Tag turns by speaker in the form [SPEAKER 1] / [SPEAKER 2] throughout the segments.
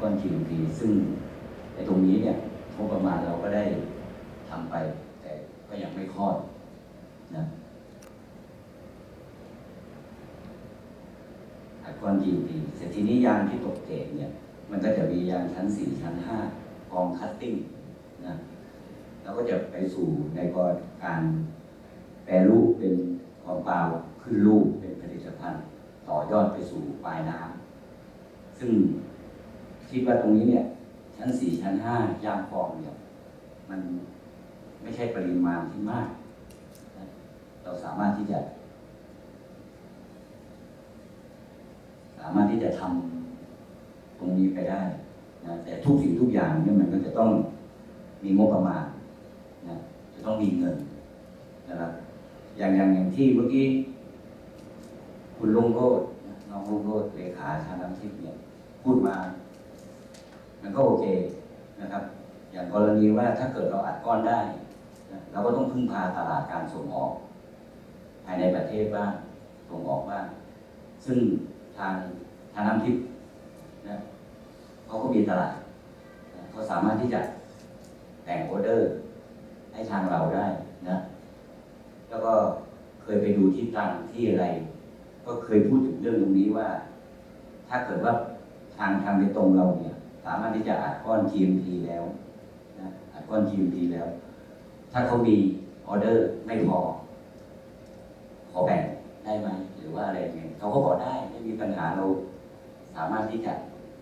[SPEAKER 1] ก้อน GMP ซึ่งในตรงนี้เนี่ยงบประมาณเราก็ได้ทำไป แต่ก็ยังไม่คลอดนะอัก้อน GMP เสร็จทีนี้ยางที่ตกเกรดเนี่ย มันก็จะมียางชั้น4ชั้น5กองคัตติ้งนะแล้วก็จะไปสู่ในกรการแปรรูปเป็นของเปล่าขึ้นรูปเป็นผลิตภัณฑ์ ต่อยอดไปสู่ปลายน้ำซึ่ง คิดว่าตรงนี้เนี่ย ชั้น4ชั้น5ยางกองเนี่ยมันไม่ใช่ปริมาณที่มาก เราสามารถที่จะ สามารถที่จะทำตรงนี้ไปได้นะแต่ทุกสิ่งทุกอย่างเนี่ยมันก็จะต้องมีงบประมาณนะจะต้องมีเงินนะครับอย่างอย่างอย่างที่เมื่อกี้คุณลุงโรดน้องลุงโรดเลขาชาน้ำทิพย์เนี่ย พูดมา มันก็โอเคนะครับ อย่างกรณีว่าถ้าเกิดเราอัดก้อนได้เราก็ต้องพึ่งพาตลาดการส่งออก ภายในประเทศบ้างส่งออกบ้างซึ่งทางทางน้ำทิพย์นะเขาก็มีตลาดนะเขาสามารถที่จะแต่งออเดอร์ ให้ทางเราได้นะ แล้วก็เคยไปดูที่ตังที่อะไร ก็เคยพูดถึงเรื่องตรงนี้ว่า ถ้าเกิดว่าทางทางไปตรงเราเนี่ย สามารถที่จะอัดก้อน GMP แล้วนะอัดก้อน GMP แล้ว ถ้าเขามีออเดอร์ไม่พอ ขอแบ่งได้ไหมหรือว่าอะไรเงี้ยเขาก็บอได้ไม่มีปัญหาเราสามารถที่จะ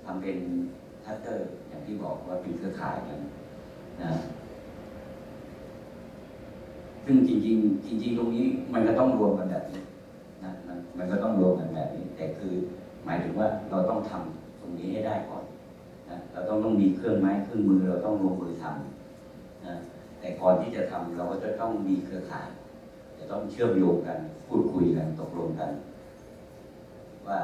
[SPEAKER 1] ทำเป็นทัตเตอร์ อย่างที่บอกว่าเป็นเครือข่ายกันนะซึ่งจริง ๆ จริง ๆ ตรงนี้มันก็ต้องรวมกันแบบนี้นะมันมันก็ต้องรวมกันแบบนี้ แต่คือหมายถึงว่าเราต้องทำตรงนี้ให้ได้ก่อน นะเราต้องต้องมีเครื่องไม้เครื่องมือเราต้องลงมือทำนะแต่ก่อนที่จะทำเราก็จะต้องมีเครือข่าย จะต้องเชื่อมโยงกัน พูดคุยกันตกลงกัน ว่า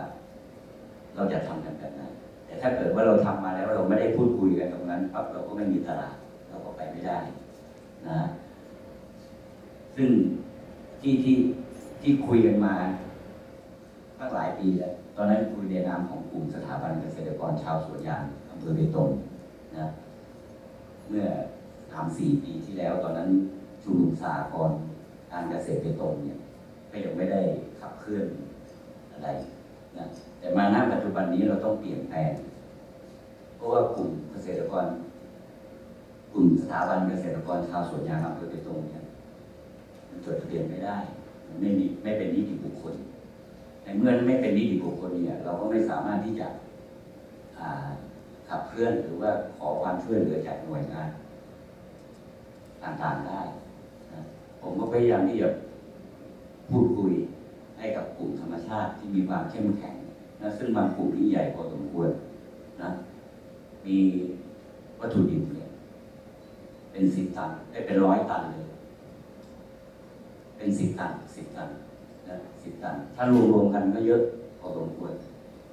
[SPEAKER 1] เราจะทำกันแบบไหนแต่ถ้าเกิดว่าเราทำมาแล้วเราไม่ได้พูดคุยกันตรงนั้นปั๊บเราก็ไม่มีตลาดเราก็ไปไม่ได้นะซึ่งที่ที่ที่คุยกันมาตั้งหลายปีแล้ว ตอนนั้นคุยในนามของกลุ่มสถาบันเกษตรกรชาวสวนยาง อำเภอเบตงนะเมื่อสามสี่ปีที่แล้วตอนนั้นชุมนุมสากรการเกษตรเบตงเนี่ยก็ยังไม่ได้ขับเคลื่อนอะไรนะแต่มาณปัจจุบันนี้เราต้องเปลี่ยนแปลงเพราะว่ากลุ่มเกษตรกร กลุ่มสถาบันเกษตรกรชาวสวนยางอำเภอเบตงเนี่ยมันจดทะเบียนไม่ได้มันไม่มีไม่เป็นนิติบุคคลในเมื่อไม่เป็นนิติบุคคลเนี่ย เราก็ไม่สามารถที่จะ ขับเคลื่อนหรือว่าขอความช่วยเหลือจากหน่วยงานต่างๆได้นะผมก็พยายามที่จะพูดคุยให้กับกลุ่มธรรมชาติที่มีความเข้มแข็งนะซึ่งบางกลุ่มที่ใหญ่พอสมควรนะมีวัตถุดิบเนี่ยเป็นสิบตันได้เป็นร้อยตันเลย เป็นสิบตันสิบตันนะสิบตัน ถ้ารวมรวมกันก็เยอะพอสมควร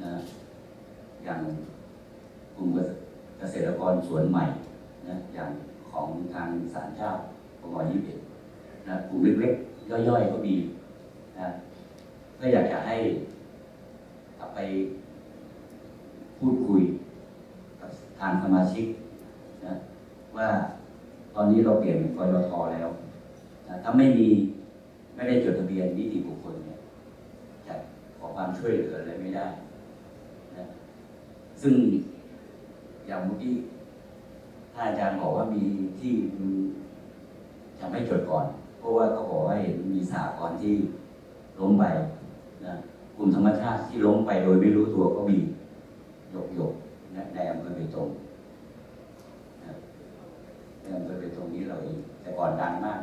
[SPEAKER 1] นะอย่าง ลุ่มเกษตรกรสวนใหม่นะอย่างของทางสารเจ้าปงยี่สิบนะกลุ่มเล็กๆ ย่อยๆ ก็มีนะก็อยากจะให้ไปพูดคุยกับทางสมาชิกนะว่าตอนนี้เราเปลี่ยนเป็นกยทแล้วนะถ้าไม่มีไม่ได้จดทะเบียนนิติบุคคลเนี่ยจะขอความช่วยเหลืออะไรไม่ได้นะซึ่ง อย่างเมื่อกี้ท่านอาจารย์บอกว่ามีที่จะไม่จดก่อน เพราะว่าเขาบอกว่าเห็นมีสากรที่ล้มไปนะกลุ่มธรรมชาติที่ล้มไปโดยไม่รู้ตัวก็มีหยกหยกนะในอำเภอเบตงนะในอำเภอเบตงนี้เราเองแต่ก่อนดังมาก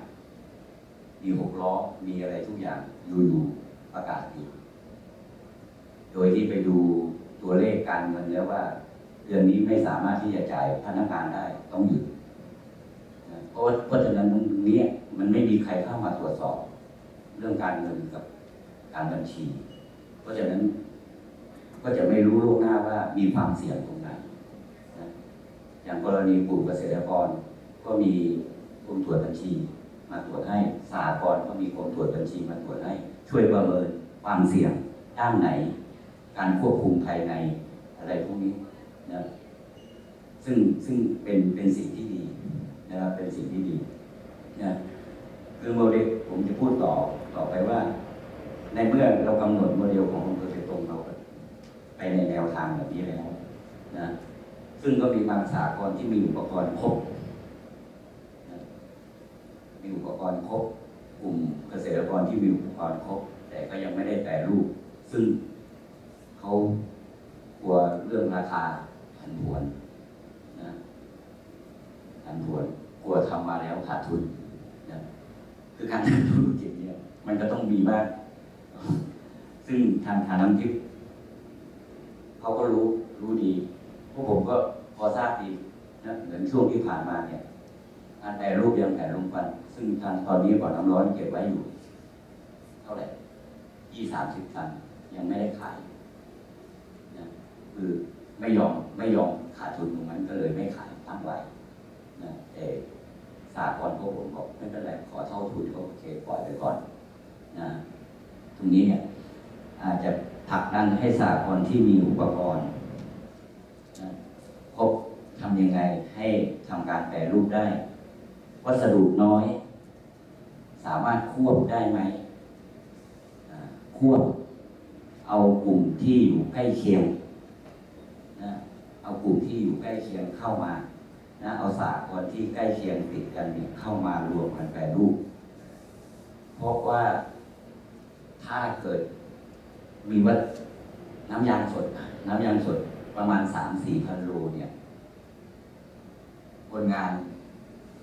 [SPEAKER 1] มีหกล้อมีอะไรทุกอย่างอยู่ๆประกาศอยู่โดยที่ไปดูตัวเลขการเงินแล้วว่า เดือนนี้ไม่สามารถที่จะจ่ายพนักงานได้ต้องหยุดเพราะเพราะฉะนั้นตรงนี้มันไม่มีใครเข้ามาตรวจสอบ เรื่องการเงินกับการบัญชี เพราะฉะนั้นก็จะไม่รู้ล่วงหน้าว่ามีความเสี่ยงตรงไหนอย่างกรณีกลุ่มเกษตรกรก็มีกรมตรวจบัญชี มาตรวจให้สหกรก็มีกรมตรวจบัญชีมาตรวจให้ ช่วยประเมินความเสี่ยงด้านไหน การควบคุมภายในอะไรพวกนี้ ซึ่งซึ่งเป็นเป็นสิ่งที่ดีนะครับเป็นสิ่งที่ดีนะคือโมเดลผมจะพูดต่อต่อไปว่า ในเมื่อเรากำหนดโมเดลของอำเภอเบตงเราไปในแนวทางแบบนี้แล้วนะซึ่งก็มีบางสากลที่มีอุปกรณ์ครบนะมีอุปกรณ์ครบกลุ่มเกษตรกรที่มีอุปกรณ์ครบ แต่ก็ยังไม่ได้แปรรูป ซึ่งเขากลัวเรื่องราคาผันผวนน ผันผวนกลัวทำมาแล้วขาดทุนนะคือการทำธุรกิจเนี่ย มันก็ต้องมีบ้าง ซึ่งทางทางน้ำทิพย์เขาก็รู้รู้ดี พวกผมก็พอทราบดีนะเหมือนช่วงที่ผ่านมาเนี่ยงานแปรรูปยังแผ่ลงกัน ซึ่งทางตอนนี้บ่อน้ำร้อนเก็บไว้อยู่ เท่าไหร่ยี่สามสิบตัน ยังไม่ได้ขายนะคือไม่ยอมไม่ยอมขาดทุนตรงนั้นก็เลยไม่ขายตั้งไว้ นะแต่สากลพวกผมบอกไม่เป็นไรขอเท่าทุนก็โอเคปล่อยไปก่อนนะตรงนี้เนี่ยอาจจะผลักดันให้สากลที่มีอุปกรณ์นะครบทำยังไงให้ทำการแปรรูปได้ วัสดุน้อย สามารถควบได้ไหมควบเอากลุ่มที่อยู่ใกล้เคียงนะเอากลุ่มที่อยู่ใกล้เคียงเข้ามา นะเอาสากลที่ใกล้เคียงติดกันเนี่ยเข้ามารวมกันแปรรูป เพราะว่าถ้าเกิดมีวัดน้ำยางสด น้ำยางสดประมาณสามสี่พันโลเนี่ยคนงาน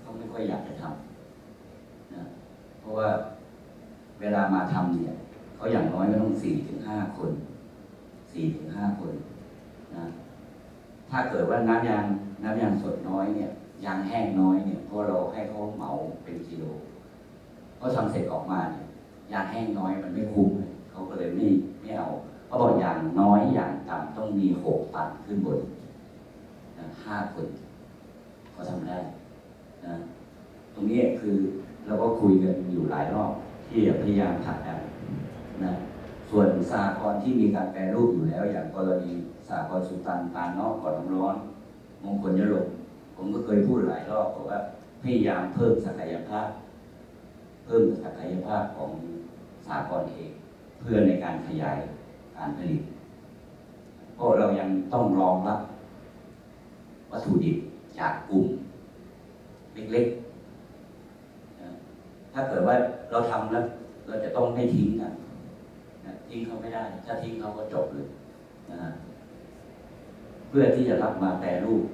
[SPEAKER 1] เขาไม่ค่อยอยากจะทำนะเพราะว่าเวลามาทำเนี่ยเขาอย่างน้อยก็ต้องสี่ถึงห้าคนสี่ถึงห้าคนนะถ้าเกิดว่าน้ำยาง น้ำยางสดน้อยเนี่ยยางแห้งน้อยเนี่ยเพราะเราให้เขาเหมาเป็นกิโลเขาทำเสร็จออกมาเนี่ยยางแห้งน้อยมันไม่คุ้มเขาก็เลยไม่ไม่เอาเขาบอกอย่างน้อยอย่างต่ำต้องมีหกตันขึ้นบนนะห้าคนเขาทำได้นะตรงนี้คือเราก็คุยกันอยู่หลายรอบที่พยายามผลักดันนะส่วนสากลที่มีการแปรรูปอยู่แล้ว อย่างกรณีสากลสุตันตานนอกก่อนน้ำร้อน มงคลยลกผมก็เคยพูดหลายรอบบอกว่า พยายามเพิ่มศักยภาพ เพิ่มศักยภาพของสากลเอง เพื่อในการขยายการผลิตเพราะเรายังต้องรองรับวัตถุดิบจากกลุ่มเล็กๆ ถ้าเกิดว่าเราทำแล้วเราจะต้องไม่ทิ้งกันนะทิ้งเขาไม่ได้ ถ้าทิ้งเขาก็จบเลยนะฮะ เพื่อที่จะรับมาแปรรูป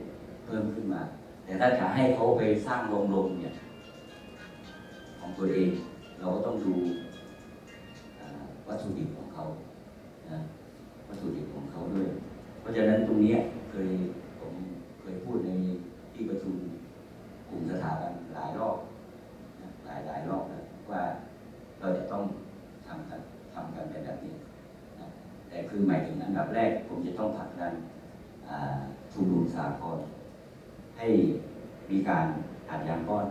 [SPEAKER 1] เพิ่มขึ้นมา แต่ถ้าจะให้เขาไปสร้างโรงลมเนี่ย ของตัวเอง เราก็ต้องดูวัตถุดิบของเขานะวัตถุดิบของเขาด้วย เพราะฉะนั้นตรงนี้เคยผมเคยพูดในที่ประชุมกลุ่มสถาบันหลายรอบหลายหลายรอบแล้วว่าเราจะต้องทำกันทำกันแบบนี้นะแต่คือหมายถึงอันดับแรกผมจะต้องผลักดัน ชุมนุมสากลให้มีการอัดยางก้อน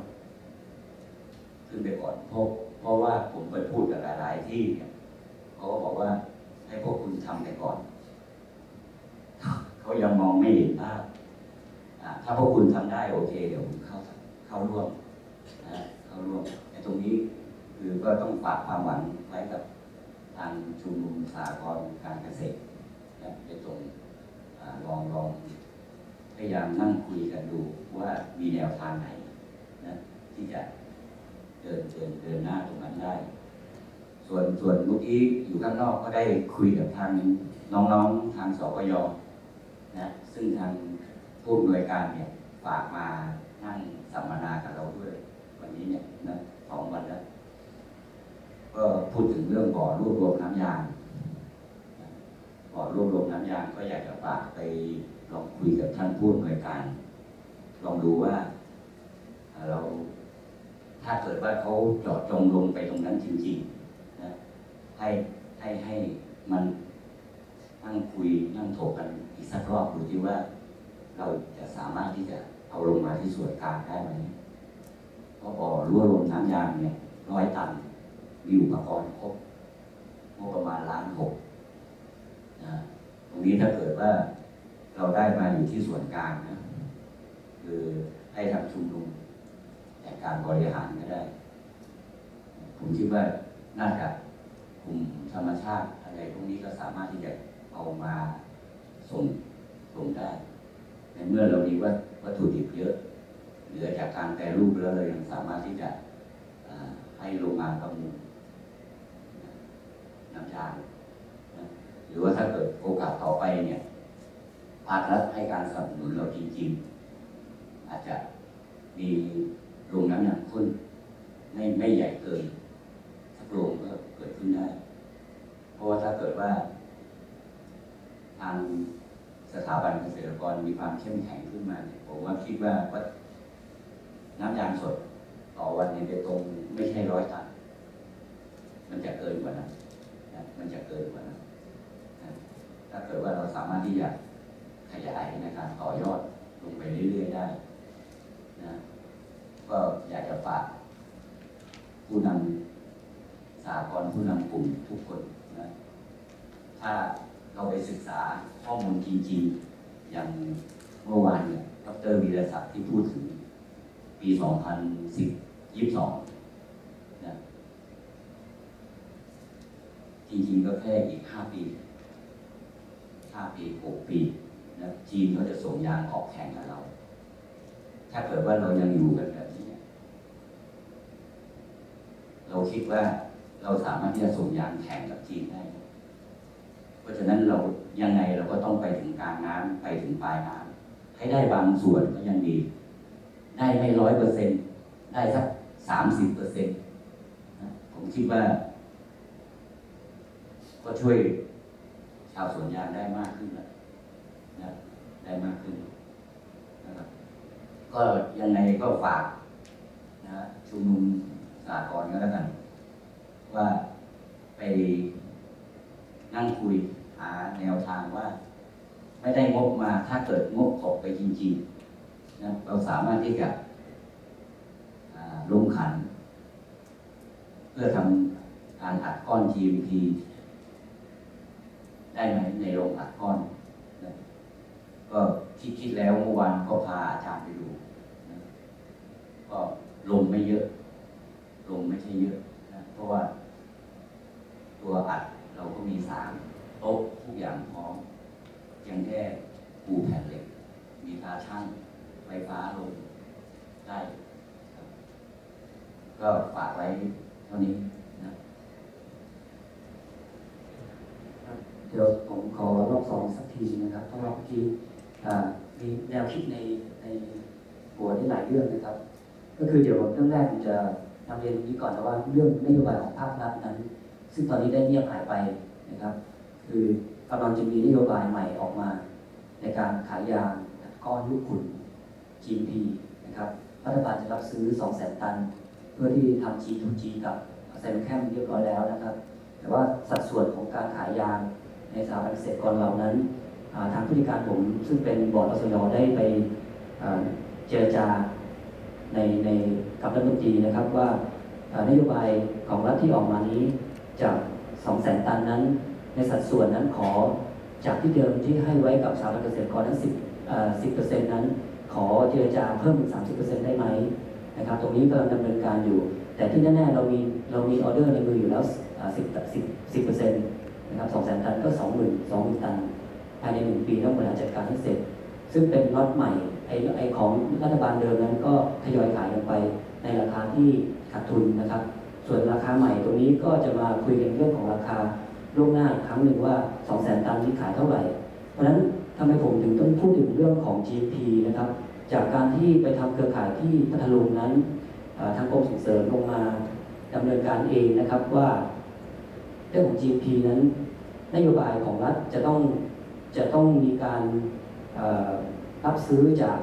[SPEAKER 1] ขึ้นไปก่อนเพราะเพราะว่าผมไปพูดกับหลาย ๆ ที่เนี่ยเขาก็บอกว่าให้พวกคุณทำไปก่อน เขายังมองไม่เห็นภาพอ่าถ้าพวกคุณทำได้โอเค เดี๋ยวผมเข้าเข้าร่วมนะเข้าร่วมในตรงนี้คือก็ต้องฝากความหวังไว้กับทางชุมนุมสากลการเกษตรนะในตรงอา ลองลองพยายามนั่งคุยกันดูว่ามีแนวทางไหนนะที่จะเดินเดินเดินหน้าตรงนั้นได้ ส่วนส่วนเมื่อกี้อยู่ข้างนอกก็ได้คุยกับทางน้องๆทางสปยนะซึ่งทางผู้อำนวยการเนี่ยฝากมานั่งสัมมนากับเราด้วย วันนี้เนี่ยนะสองวันแล้วก็พูดถึงเรื่องบ่อรวบรวมน้ำยางนะบ่อรวบรวมน้ำยางก็อยากจะฝากไปลองคุยกับท่านผู้อำนวยการ ลอง ดูว่าเราถ้าเกิดว่าเขาเจาะจงลงไปตรงนั้นจริงๆนะให้ให้ให้มันนั่งคุยนั่งถกกันอีกสักรอบดูที่ว่า เราจะสามารถที่จะเอาลงมาที่ส่วนกลางได้ไหมเพราะบ่อรั่วลมน้ำยางเนี่ยร้อยตันมีอุปกรณ์ครบงบประมาณล้านหกนะตรงนี้ถ้าเกิดว่าเราได้มาอยู่ที่ส่วนกลางนะ คือให้ทำชุมนุมแต่การบริหารก็ได้ ผมคิดว่าน่าจะกลุ่มธรรมชาติอะไรพวกนี้ก็สามารถที่จะเอามาส่งส่งได้ ในเมื่อเรามีวัตวัตถุดิบเยอะเหลือจากการแปรรูปแล้วเรายังสามารถที่จะให้โรงงานประมูลน้ำยาหรือว่าถ้าเกิดโอกาสต่อไปเนี่ยภาครัฐให้การสนับสนุนเราจริง ๆ อาจจะมีโรงน้ำยางข้นไม่ไม่ใหญ่เกินสักโรงก็เกิดขึ้นได้ เพราะว่าถ้าเกิดว่า ทางสถาบันเกษตรกรมีความเข้มแข็งขึ้นมาเนี่ยผมว่าคิดว่าว่าน้ำยางสดต่อวันในเบตงไม่ใช่ร้อยตัน มันจะเกินกว่านั้นนะมันจะเกินกว่านั้นถ้าเกิดว่าเราสามารถที่จะขยายนการต่อยอดลงไปเรื่อยๆได้ ก็อยากจะฝากผู้นำสากลผู้นำกลุ่มทุกคนนะถ้าเราไปศึกษาข้อมูลจริง ๆ อย่างเมื่อวานเนี่ยดรวีรศักดิ์ที่พูดถึง ปี 2010 22นะจริงๆก็แค่อีก 5 ปี 5 ปี 6 ปีนะจีนเขาจะส่งยางออกแข่งกับเรา ถ้าเกิดว่าเรายังอยู่กันแบบนี้ เราคิดว่าเราสามารถที่จะส่งยางแข่งกับจีนได้ เพราะฉะนั้นเรายังไงเราก็ต้องไปถึงกลางน้ำไปถึงปลายน้ำให้ได้บางส่วนก็ยังดี ได้ไม่ร้อยเปอร์เซ็นได้สักสามสิบเปอร์เซ็นต์ผมคิดว่า ก็ช่วยชาวสวนยางได้มากขึ้นแล้วนะได้มากขึ้นนะครับก็ยังไงก็ฝากนะชุมนุม สากลก็แล้วกัน ว่าไปนั่งคุยหาแนวทางว่า ไม่ได้งบมาถ้าเกิดงบตกไปจริงๆนะเราสามารถที่จะลงขัน เพื่อทำการอัดก้อน GMP ได้ไหมในโรงอัดก้อนนะก็คิดคิดแล้วเมื่อวานก็พาอาจารย์ไปดูนะก็ลงไม่เยอะ ลงไม่ใช่เยอะนะเพราะว่า ตัวอัดเราก็มีสามโต๊ะทุกอย่างพร้อมเพียงแค่ปูแผ่นเหล็ก มีตาช่างไฟฟ้าลงได้ก็ฝากไว้เท่านี้นะ
[SPEAKER 2] เดี๋ยวผมขอรอบสองสักทีนะครับเพราะว่าเมื่อกี้มีแนวคิดในในหัวที่หลายเรื่องนะครับ ก็คือเดี๋ยวเรื่องแรกผมจะ นำเรียนตรงนี้ก่อนนะว่าเรื่องนโยบายของภาครัฐนั้น ซึ่งตอนนี้ได้เงียบหายไปนะครับ คือกำลังจะมีนโยบายใหม่ออกมา ในการขายยางก้อนลูกขุน GMP นะครับรัฐบาลจะรับซื้อ 2 0 0 0 0 0 ตัน เพื่อที่ทำ G2G กับไซโนแคมเรียบร้อยแล้วนะครับ แต่ว่าสัดส่วนของการขายยางในสถาบันเกษตรกรเรานั้น ทางผู้จัดการผม ซึ่งเป็นบอร์ดอสยได้ไปเจรจาในใน กับรัฐมนตรีนะครับว่านโยบายของรัฐที่ออกมานี้จาก 2 0 0 0 0 0 ตันนั้น ในสัดส่วนนั้นขอจากที่เดิมที่ให้ไว้กับสาบันเกษตรกรนั้น10อ่า10%นั้น ขอเจรจาเพิ่มเป็น30%ได้ไหมนะครับ ตรงนี้กำลังดำเนินการอยู่ แต่ที่แน่ๆเรามีเรามีออเดอร์ในมืออยู่แล้วอ่า10 10 10%นะครับ 2 0 0 0 0 0 ตันก็ 20,000 20,000 ตัน ภายใน 1 ปีต้องบริหารจัดการให้เสร็จ ซึ่งเป็นล็อตใหม่ไอ้ไอ้ของรัฐบาลเดิมนั้นก็ทยอยขายกันไป ในราคาที่ขาดทุนนะครับ ส่วนราคาใหม่ตรงนี้ก็จะมาคุยกันเรื่องของราคาล่วงหน้าอีกครั้งหนึ่งว่า 2 0 0 0 0 0 ตันนี้ขายเท่าไหร่ เพราะฉะนั้นทำไมผมถึงต้องพูดถึงเรื่องของ GP นะครับ จากการที่ไปทำเครือข่ายที่พัทลุงนั้นทางกรมส่งเสริมลงมาดำเนินการเองนะครับว่า เรื่องของ GP นั้นนโยบายของรัฐจะต้องจะต้องมีการรับซื้อจาก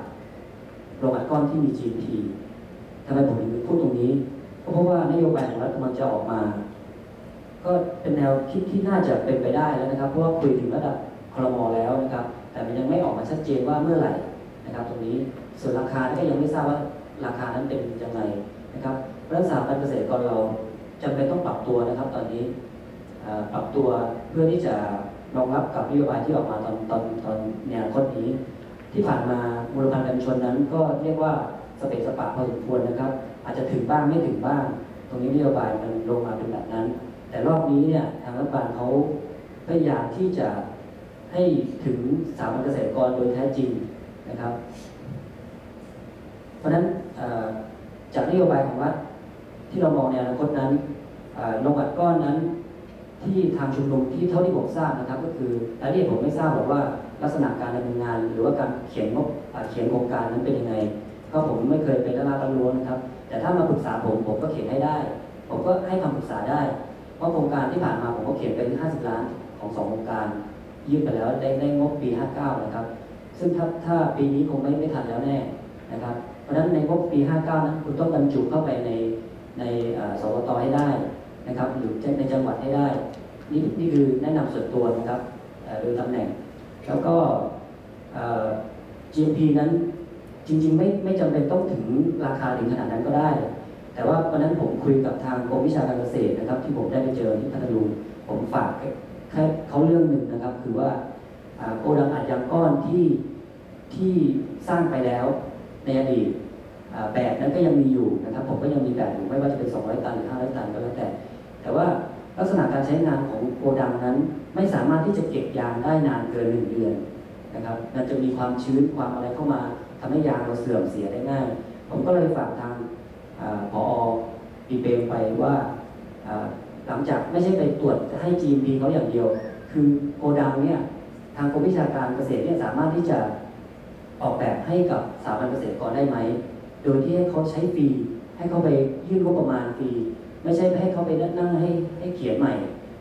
[SPEAKER 2] โรงอัดก้อนที่มี GP ทำไมผมถึงพูดตรงนี้ก็เพราะว่านโยบายของรัฐกำลังจะออกมา ก็เป็นแนวคิดที่น่าจะเป็นไปได้แล้วนะครับ เพราะว่าคุยถึงระดับครมอแล้วนะครับ แต่มันยังไม่ออกมาชัดเจนว่าเมื่อไหร่นะครับ ตรงนี้ส่วนราคาก็ยังไม่ทราบว่าราคานั้นเป็นยังไงนะครับรัฐสาบันเกษตรกรเราจำเป็นต้องปรับตัวนะครับ ตอนนี้ปรับตัวเพื่อที่จะรองรับกับนโยบายที่ออกมาตอนตอนตอนในอนาคตนี้ ที่ผ่านมามูลพันธ์กันชนนั้นก็เรียกว่า สเปซสปะพอสมควรนะครับ อาจจะถึงบ้างไม่ถึงบ้าง ตรงนี้นโยบายมันลงมาเป็นแบบนั้น แต่รอบนี้เนี่ยทางรัฐบาลเขาพยายามที่จะให้ถึงสาบันเกษตรกรโดยแท้จริงนะครับ เพราะฉะนั้นจากนโยบายของรัฐที่เรามองในอนาคตนั้นเอ่อโรงอัดก้อนนั้นที่ทางชุมนุมที่เท่าที่ผมทราบนะครับ ก็คือรายละเอียดผมไม่ทราบหรอกว่าลักษณะการดำเนินงาน หรือว่าการเขียนงบเขียนโครงการนั้นเป็นยังไง ก็ผมไม่เคยเป็นดาราตำรวจนะครับ แต่ถ้ามาปรึกษาผมผมก็เขียนให้ได้ ผมก็ให้คำปรึกษาได้ เพราะโครงการที่ผ่านมาผมก็เขียนไปถึง50 ล้านของสองโครงการยื่นไปแล้วได้ได้งบปี 59 นะครับ ซึ่งถ้าถ้าปีนี้คงไม่ไม่ทันแล้วแน่นะครับ เพราะฉะนั้นในงบปี 59 นั้นคุณต้องบรรจุเข้าไปในในสวตให้ได้นะครับหรือในจังหวัดให้ได้ นี่นี่คือแนะนำส่วนตัวนะครับโดยตำแหน่ง แล้วก็ GMP นั้น จริง ๆ ไม่ไม่จำเป็นต้องถึงราคาถึงขนาดนั้นก็ได้ แต่ว่าวันนั้นผมคุยกับทางกรมวิชาการเกษตรนะครับ ที่ผมได้ไปเจอที่พัทลุงผมฝากเขาเรื่องหนึ่งนะครับ คือว่าโกดังอัดยางก้อนที่ที่สร้างไปแล้วในอดีตแบบนั้นก็ยังมีอยู่นะครับ ผมก็ยังมีแบบอยู่ไม่ว่าจะเป็น 200 ตันหรือ 500 ตันก็แล้วแต่ แต่ว่าลักษณะการใช้งานของโกดังนั้น ไม่สามารถที่จะเก็บยางได้นานเกินหนึ่งเดือนนะครับมันจะมีความชื้นความอะไรเข้ามา ทำให้ยางเราเสื่อมเสียได้ง่าย ผมก็เลยฝากทางอาผอปีเปรมไปว่าหลังจากไม่ใช่ไปตรวจให้ GMP เขาอย่างเดียว คือโกดังเนี่ยทางกรมวิชาการเกษตรเนี่ยสามารถที่จะออกแบบให้กับสถาบันเกษตรกรได้ไหม โดยที่ให้เขาใช้ฟรีให้เขาไปยื่นงบประมาณฟรีไม่ใช่ให้เขาไปนั่งให้ให้เขียนใหม่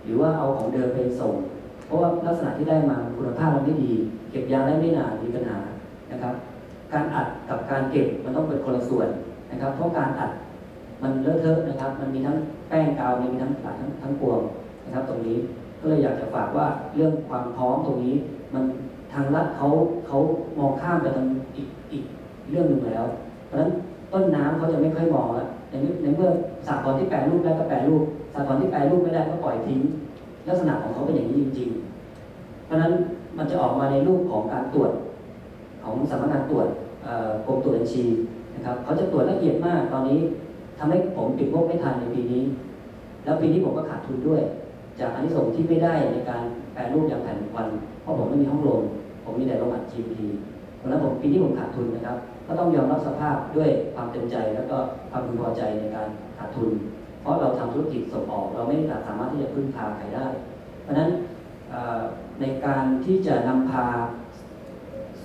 [SPEAKER 2] หรือว่าเอาของเดิมไปส่ง เพราะว่าลักษณะที่ได้มาคุณภาพมันไม่ดี เก็บยางได้ไม่นานมีปัญหานะครับ การอัดกับการเก็บมันต้องเป็นคนละส่วนนะครับ เพราะการอัดมันเลอะเทอะนะครับ มันมีทั้งแป้งกาวมันมีทั้งหลายทั้งทั้งปวงนะครับ ตรงนี้ก็เลยอยากจะฝากว่าเรื่องความพร้อมตรงนี้ มันทางรัฐเขาเขามองข้ามไปทางอีกอีกเรื่องหนึ่งแล้ว เพราะฉะนั้นต้นน้ำเขาจะไม่ค่อยมองแล้วในเมื่อในเมื่อสากลที่แปรรูปได้ก็แปรรูปสากลที่แปรรูปไม่ได้ก็ปล่อยทิ้ง ลักษณะของเขาเป็นอย่างนี้จริง ๆ เพราะฉะนั้นมันจะออกมาในรูปของการตรวจ ของสำนักงานตรวจกรมตรวจบัญชีนะครับเขาจะตรวจละเอียดมากตอนนี้ทำให้ผมปิดงบไม่ทันในปีนี้ แล้วปีนี้ผมก็ขาดทุนด้วย จากอันที่ส่งส์ที่ไม่ได้ในการแปรรูปยางแผ่นควัน เพราะผมไม่มีห้องโรงผมมีแต่โรงอัด GP เพราะนั้นผมปีนี้ผมขาดทุนนะครับ ก็ต้องยอมรับสภาพด้วยความเต็มใจแล้วก็ความพึงพอใจในการขาดทุน เพราะเราทำธุรกิจส่งออก เราไม่สามารถที่จะพึ่งพาใครได้ เพราะฉะนั้นในการที่จะนำพา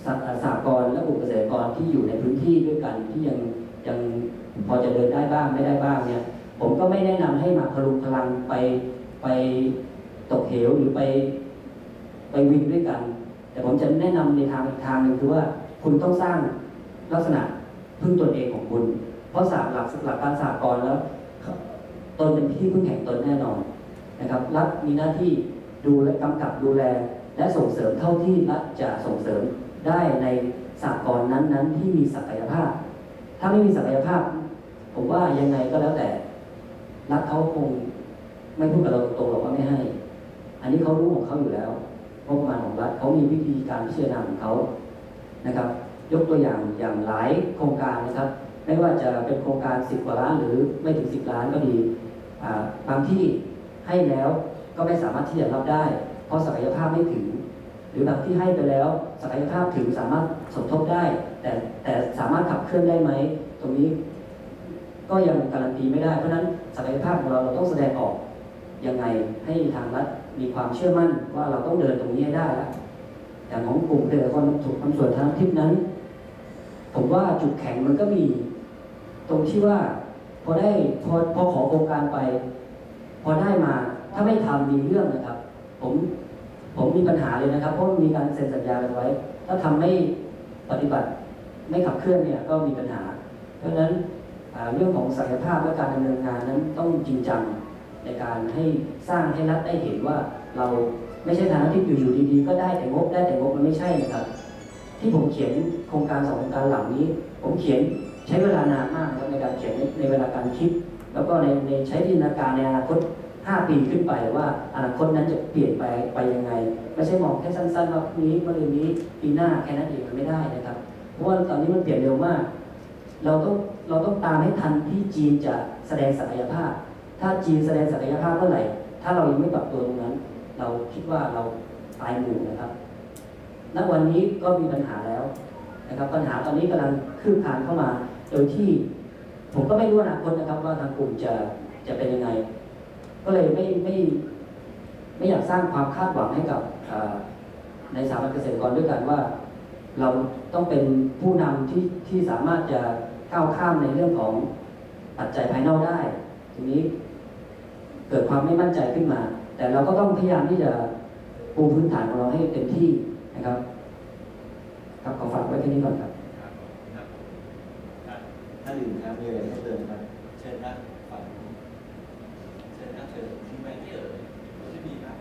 [SPEAKER 2] สหกรณ์และกลุ่มเกษตรกรที่อยู่ในพื้นที่ด้วยกันที่ยังยังพอจะเดินได้บ้างไม่ได้บ้างเนี่ย ผมก็ไม่แนะนำให้มาพลุงพลังไปไปตกเหวหรือไป ไปวิ่งด้วยกัน แต่ผมจะแนะนำในทางอีกทางหนึ่งคือว่าคุณต้องสร้างลักษณะพึ่งตนเองของคุณ เพราะศาสตร์หลักหลักการสากลแล้วตนเป็นที่พึ่งแห่งตนแน่นอนนะครับรัฐมีหน้าที่ดูและกำกับดูแล และส่งเสริมเท่าที่รัฐจะส่งเสริม ได้ในสากลนั้นๆ ที่มีศักยภาพ ถ้าไม่มีศักยภาพ ผมว่ายังไงก็แล้วแต่ รัฐเขาคงไม่พูดกับเราตรงหรอกว่าไม่ให้ อันนี้เขารู้ของเขาอยู่แล้วงบประมาณของรัฐเขามีวิธีการพิจารณาของเขานะครับ ยกตัวอย่างอย่างหลายโครงการนะครับ ไม่ว่าจะเป็นโครงการ10กว่าล้านหรือไม่ถึง10ล้านก็ดีอ่าบางที่ให้แล้วก็ไม่สามารถที่จะรับได้ เพราะศักยภาพไม่ถึง หรือแบางที่ให้ไปแล้วศักยภาพถึงสามารถสมทบได้ แต่แต่สามารถขับเคลื่อนได้ไหมตรงนี้ก็ยังการันตีไม่ได้ เพราะนั้นศักยภาพของเราเราต้องแสดงออกยังไงให้ทางรัฐมีความเชื่อมั่นว่าเราต้องเดินตรงนี้ให้ได้ละอย่างของกลุ่มเกษตรกรถูกทำส่วนทางทิศนั้น ผมว่าจุดแข็งมันก็มี ตรงที่ว่า พอได้พอพอขอโครงการไป พอได้มาถ้าไม่ทำมีเรื่องนะครับ ผม ผมมีปัญหาเลยนะครับเพราะมีการเซ็นสัญญากันไว้ ถ้าทำไม่ปฏิบัติไม่ขับเคลื่อนเนี่ยก็มีปัญหา เพราะฉะนั้นเรื่องของศักยภาพและการดำเนินงานนั้นต้องจริงจังในการให้สร้างให้รัฐได้เห็นว่าเราไม่ใช่ทางที่อยู่ๆดีๆ ก็ได้แต่งบได้แต่งบมันไม่ใช่นะครับ ที่ผมเขียนโครงการสองโครงการหลังนี้ ผมเขียนใช้เวลานานมากครับในการเขียนในในเวลาการคิด แล้วก็ในในใช้จินตนาการในอนาคต 5 ปีขึ้นไปว่าอนาคตนั้นจะเปลี่ยนไปไปยังไง ไม่ใช่มองแค่สั้นๆว่าพรุ่งนี้มะรืนนี้ปีหน้าแค่นั้นเองมันไม่ได้นะครับ เพราะว่าตอนนี้มันเปลี่ยนเร็วมาก เราต้องเราต้องตามให้ทันที่จีนจะแสดงศักยภาพ ถ้าจีนแสดงศักยภาพเมื่อไหร่ ถ้าเรายังไม่ปรับตัวตรงนั้น เราคิดว่าเราตายหมู่นะครับณวันนี้ก็มีปัญหาแล้วนะครับ ปัญหาตอนนี้กำลังคืบคลานเข้ามา โดยที่ผมก็ไม่รู้อนาคตนะครับว่าทางกลุ่มจะจะเป็นยังไง ก็เลยไม่ไม่ไม่อยากสร้างความคาดหวังให้กับในสถาบันเกษตรกรด้วยกันว่า เราต้องเป็นผู้นำที่ที่สามารถจะก้าวข้ามในเรื่องของปัจจัยภายนอกได้ ทีนี้เกิดความไม่มั่นใจขึ้นมา แต่เราก็ต้องพยายามที่จะปูพื้นฐานของเราให้เต็มที่นะครับ ครับขอฝากไว้แค่นี้ก่อนครับ
[SPEAKER 3] ท่านอื่นครับมีอะไรเพิ่มเติมครับ
[SPEAKER 4] เชิญนะฝั่งนี้ เชิญนะเชิญมีไหมที่เอ่ไม่มีครับ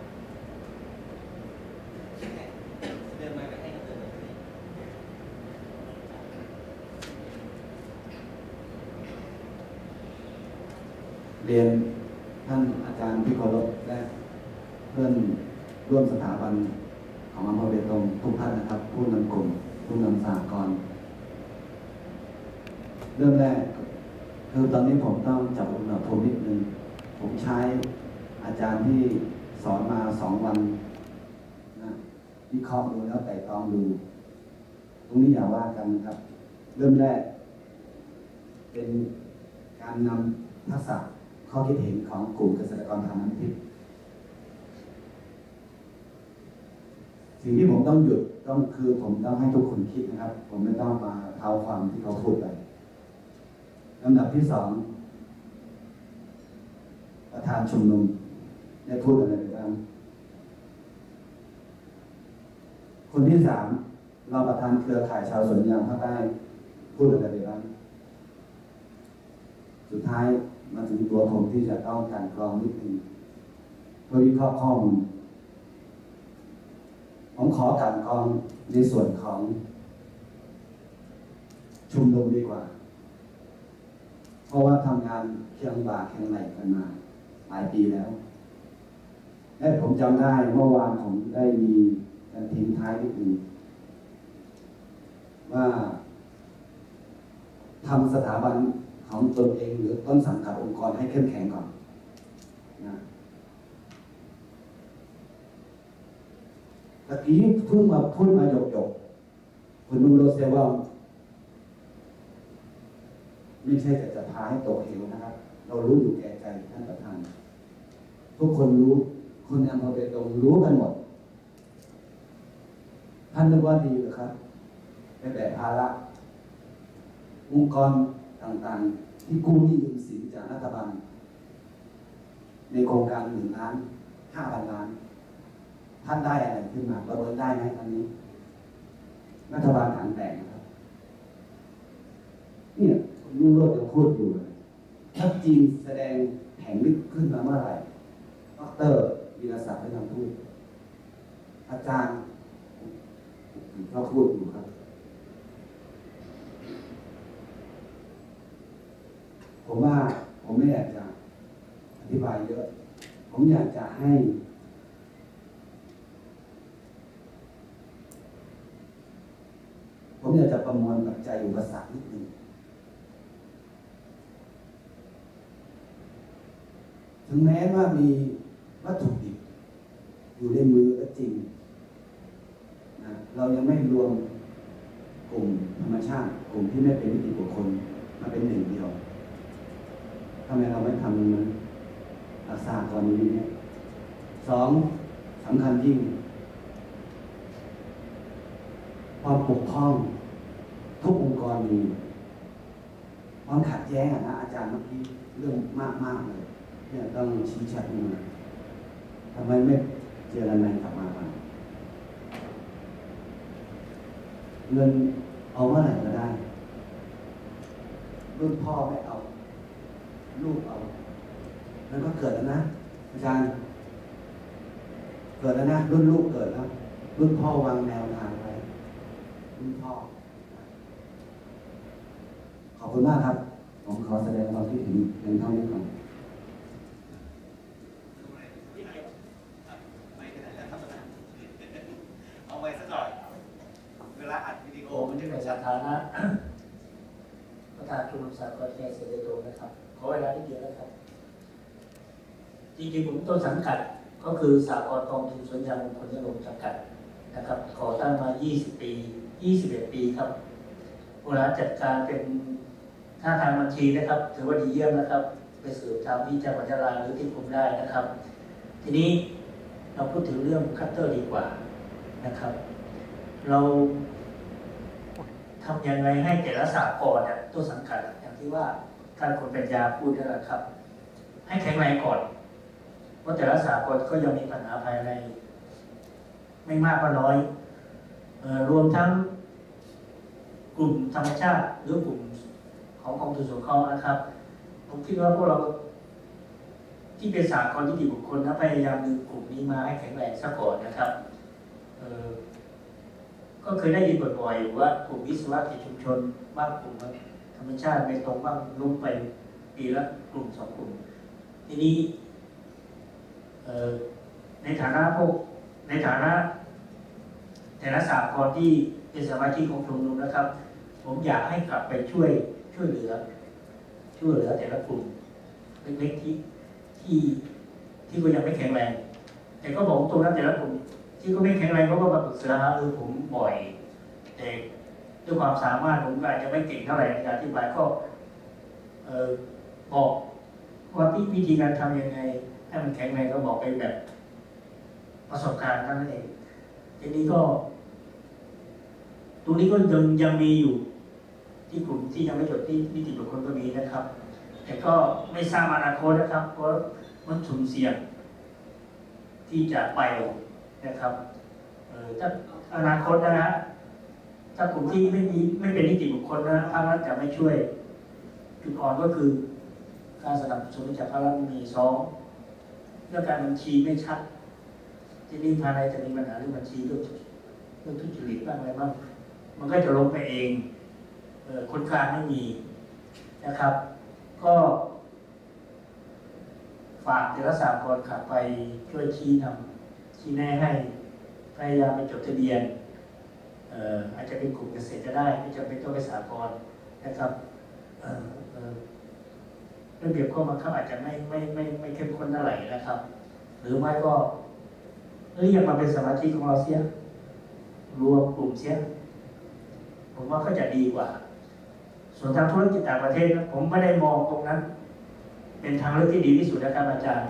[SPEAKER 4] เดินมาก็ให้กันเดินเลย
[SPEAKER 3] เรียนท่านอาจารย์ที่เคารพและเพื่อนร่วมสถาบันของอำเภอเบตงทุกท่านนะครับ ผู้นำกลุ่มผู้นำสากลเริ่มแรกคือตอนนี้ผมต้องจับอุณหภูมินิดนึง ผมใช้อาจารย์ที่สอนมาสองวันนะวิเคราะห์ดูแล้วแต่ตองดู ตรงนี้อย่าว่ากันครับ เริ่มแรก เป็นการนำทักษะข้อคิดเห็นของกลุ่มเกษตรกรทางน้ำทิพย์สิ่งที่ผมต้องหยุดต้องคือผมต้องให้ทุกคนคิดนะครับ ผมไม่ต้องมาเท้าความที่เขาพูดไปลำดับที่สอง ประธานชุมนุมได้พูดอะไรไปบ้างคนที่สามรองประธานเครือข่ายชาวสวนยางภาคใต้พูดอะไรไปบ้างสุดท้ายมาถึงตัวผมที่จะต้องการกรองนิดนึงเพื่อวิเคราะห์ข้อมูลผมขอการกรองในส่วนของชุมนุมดีกว่า เพราะว่าทำงานเคียงบ่าเคียงไหลกันมา หลายปีแล้ว และผมจำได้เมื่อวานผมได้มีการทิ้งท้ายนิดนึงว่าทำสถาบันของตนเองหรือต้นสังกัดองค์กรให้เข้มแข็งก่อนนะตะกี้เพิ่งมาพูดมาหยกหยกคุณนุงโรเซว่า ไม่ใช่แต่จะพาให้ตกเหวนะครับ เรารู้อยู่แก่ใจท่านประธาน ทุกคนรู้คนในอำเภอเบตงรู้กันหมด ท่านนึกว่าดีเหรือครับไม่แต่ภาระองค์กรต่างๆ ที่กู้หนี้ยืมสินจากรัฐบาล ในโครงการหนึ่งล้านห้าพันล้าน ท่านได้อะไรขึ้นมาประเมินได้ไหมตอนนี้ รัฐบาลถังแตกนะครับเนี่ยคุณลุงโรดยังพูดอยู่เลยถ้าจีนแสดงแผงลึกขึ้นมาเมื่อไหร่ ดรวีรศักดิ์ได้นำพูดอาจารย์ก็พูดอยู่ครับ ผมว่าผมไม่อยากจะอธิบายเยอะ ผมอยากจะให้ ผมอยากจะประมวลปัจจัยอุปสรรคนิดนึงถึงแม้ว่ามี วัตถุดิบอยู่ในมือก็จริงนะเรายังไม่รวมกลุ่มธรรมชาติ กลุ่มที่ไม่เป็นนิติบุคคลมาเป็นหนึ่งเดียวทำไมเราไม่ทำตรงนั้นรักษาก่อนนี้เนี่ยสองสำคัญยิ่งความปกครอง ทุกองค์กรมีความขัดแย้งอะนะอาจารย์เมื่อกี้เรื่องมากมากๆเลยเนี่ยต้องชี้ชัดมา ทำไมไม่เจรนายกลับมาบ้างเงินเอาเมื่อไหร่ก็ได้ รุ่นพ่อไม่เอา ลูกเอา แล้วก็เกิดแล้วนะ อาจารย์ เกิดแล้วนะ รุ่นลูกเกิดแล้ว รุ่นพ่อวางแนวทางไว้รุ่นพ่อ ขอบคุณมากครับ ผมขอแสดงความคิดเห็นเพียงเท่านี้ก่อน
[SPEAKER 5] ฐานะประธานชุมนุมสากลแคร์เสรีโดยนะครับ ขอเวลาที่เดียวนะครับ จริงๆผมต้นสังกัดก็คือสากลกองทุนสวนยางมงคลยลมจำกัดนะครับก่อตั้งมา 20 ปี 21 ปีครับบริหารจัดการเป็นท่าทางบัญชีนะครับ ถือว่าดีเยี่ยมนะครับ ไปสืบตามที่จังหวัดยะลาหรือที่คุมได้นะครับ ทีนี้เราพูดถึงเรื่องคัตเตอร์ดีกว่านะครับ เรา ทำยังไงให้แต่ละสากลเนี่ยตัวสังกัดอย่างที่ว่าการคนปัญญาพูดนั่นแหละครับ ให้แข็งแรงก่อนเพราะแต่ละสากลก็ยังมีปัญหาภายใน ไม่มากก็น้อยออรวมทั้งกลุ่มธรรมชาติหรือกลุ่มของกองทุนสงเคราะห์นะครับ ผมคิดว่าพวกเราที่เป็นสากลที่ดีบุคคลนะพยายามดึงกลุ่มนี้มาให้แข็งแรงซะก่อนนะครับเก็เคยได้ยินบ่อยๆอยู่ว่ากลุ่มวิศวะกิจชุมชนบ้างกลุ่มธรรมชาติไม่ตรงบ้างลงไปปีละกลุ่มสองกลุ่ม ทีนี้ในฐานะพวกในฐานะแต่ละสากลที่เป็นสมาชิกของชมรมนะครับ ผมอยากให้กลับไปช่วยช่วยเหลือ ช่วยเหลือแต่ละกลุ่มเล็กๆที่ที่ที่ก็ยังไม่แข็งแรง แต่ก็บอกตรงนั้นแต่ละกลุ่ม ที่ก็ไม่แข็งแรงเขาก็มาปรึกษาหารือผมบ่อยแต่ด้วยความสามารถผมก็อาจจะไม่เก่งเท่าไหร่ในการอธิบายก็เออบอกว่าวิธีการทำยังไงให้มันแข็งแรงก็บอกไปแบบ ประสบการณ์นั่นเองทีนี้ก็ ตรงนี้ก็ยังยังมีอยู่ ที่กลุ่มที่ยังไม่จดที่นิติบุคคลก็มีนะครับ แต่ก็ไม่ทราบอนาคตนะครับ เพราะมันสุ่มเสี่ยงที่จะไป นะครับเออถ้าอนาคตนะฮะถ้ากลุ่มที่ไม่มีไม่เป็นนิติบุคคลนะภาครัฐจะไม่ช่วย จุดอ่อนก็คือ การสนับสนุนจากภาครัฐมีสองเรื่องการบัญชีไม่ชัด ที่นี่ภายในจะมีปัญหาเรื่องบัญชีเรื่องเรื่องทุจริตบ้างอะไรบ้างมันก็จะลงไปเองเออคนกลางไม่มีนะครับ ก็ฝากเทรสากรขับไปช่วยชี้นำ ชี้แนะให้พยายามไปจดทะเบียนเอ่ออาจจะเป็นกลุ่มเกษตรก็ได้ไม่จำเป็นต้องไปสากรนะครับเอ่อเอ่อระเบียบข้อบังคับอาจจะไม่ไม่ไม่ไม่เข้มข้นเท่าไหร่นะครับ หรือไม่ก็เรียกมาเป็นสมาชิกของเราเสียรวมกลุ่มเสียผมว่าก็จะดีกว่า ส่วนทางธุรกิจต่างประเทศนะผมไม่ได้มองตรงนั้น เป็นทางเลือกที่ดีที่สุดนะครับอาจารย์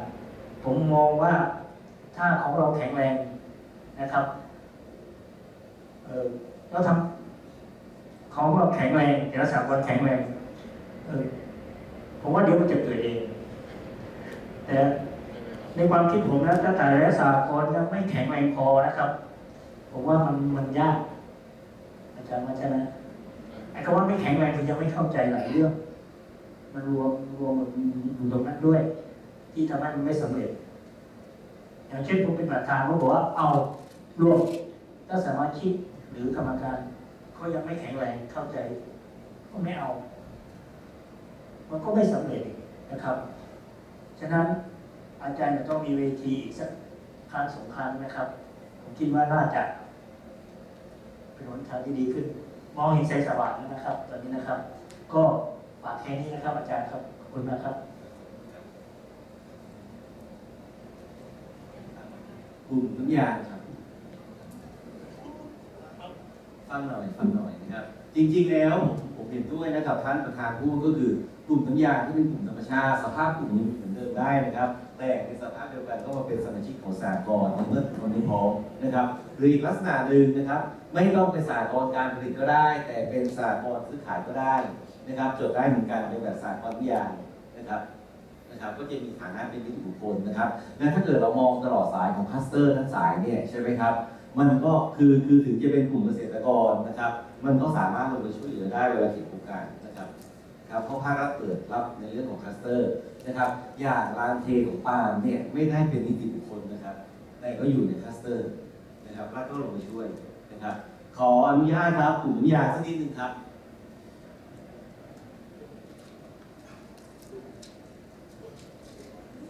[SPEAKER 5] ผมมองว่า ถ้าของเราแข็งแรงนะครับเออเราทำของเราแข็งแรงแต่ละสากลแข็งแรงเออผมว่าเดี๋ยวมันจะเกิดเอง แต่ในความคิดผมนะถ้าแต่ละสากลยังไม่แข็งแรงพอนะครับ ผมว่ามันมันยากอาจารย์มาใช่ไหมไอ้คำว่าไม่แข็งแรงคือยังไม่เข้าใจหลายเรื่อง มันรวมรวมอยู่ตรงนั้นด้วย ที่ทำให้มันไม่สำเร็จ อย่างเช่นผมเป็นประธานผมบอกว่าเอารวมถ้าสมาชิกหรือกรรมการเขายังไม่แข็งแรงเข้าใจก็ไม่เอา มันก็ไม่สำเร็จนะครับ ฉะนั้นอาจารย์จะต้องมีเวทีอีกสักครั้งสองครั้งนะครับ ผมคิดว่าน่าจะเป็นหนทางที่ดีขึ้น มองเห็นแสงสว่างแล้วนะครับ ตอนนี้นะครับ ก็ฝากแค่นี้นะครับ อาจารย์ครับขอบคุณมากครับ
[SPEAKER 4] กลุ่มน้ำยางครับฟังหน่อยฟังหน่อยนะครับ จริงๆแล้วผมผมเห็นด้วยนะครับท่านประธานพูดก็คือกลุ่มน้ำยางที่เป็นกลุ่มธรรมชาติสภาพกลุ่มนี้เหมือนเดิมได้นะครับ แต่ในสภาพเดียวกันก็มาเป็นสมาชิกของสากลในเมื่อคนนี้พร้อมนะครับหรืออีกลักษณะหนึ่งนะครับ ไม่ต้องเป็นสากลการผลิตก็ได้ แต่เป็นสากลซื้อขายก็ได้นะครับจดได้เหมือนกันเป็นแบบสากลน้ำยางนะครับ นะครับก็จะมีฐานะเป็นนิติบุคคลนะครับงั้นถ้าเกิดเรามองตลอดสายของคลัสเตอร์ทั้งสายเนี่ยใช่ไหมครับมันก็คือคือถึงจะเป็นกลุ่มเกษตรกรนะครับ มันก็สามารถลงไปช่วยเหลือได้เวลาเกิดโครงการนะครับครับเพราะภาครัฐเปิดรับในเรื่องของคลัสเตอร์นะครับอย่างร้านเทของปาล์มเนี่ยไม่ได้เป็นนิติบุคคลนะครับ แต่ก็อยู่ในคลัสเตอร์นะครับรัฐก็ลงไปช่วยนะครับ ขออนุญาตครับกลุ่มอนุญาสักนิดนึงครับ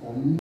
[SPEAKER 6] ผม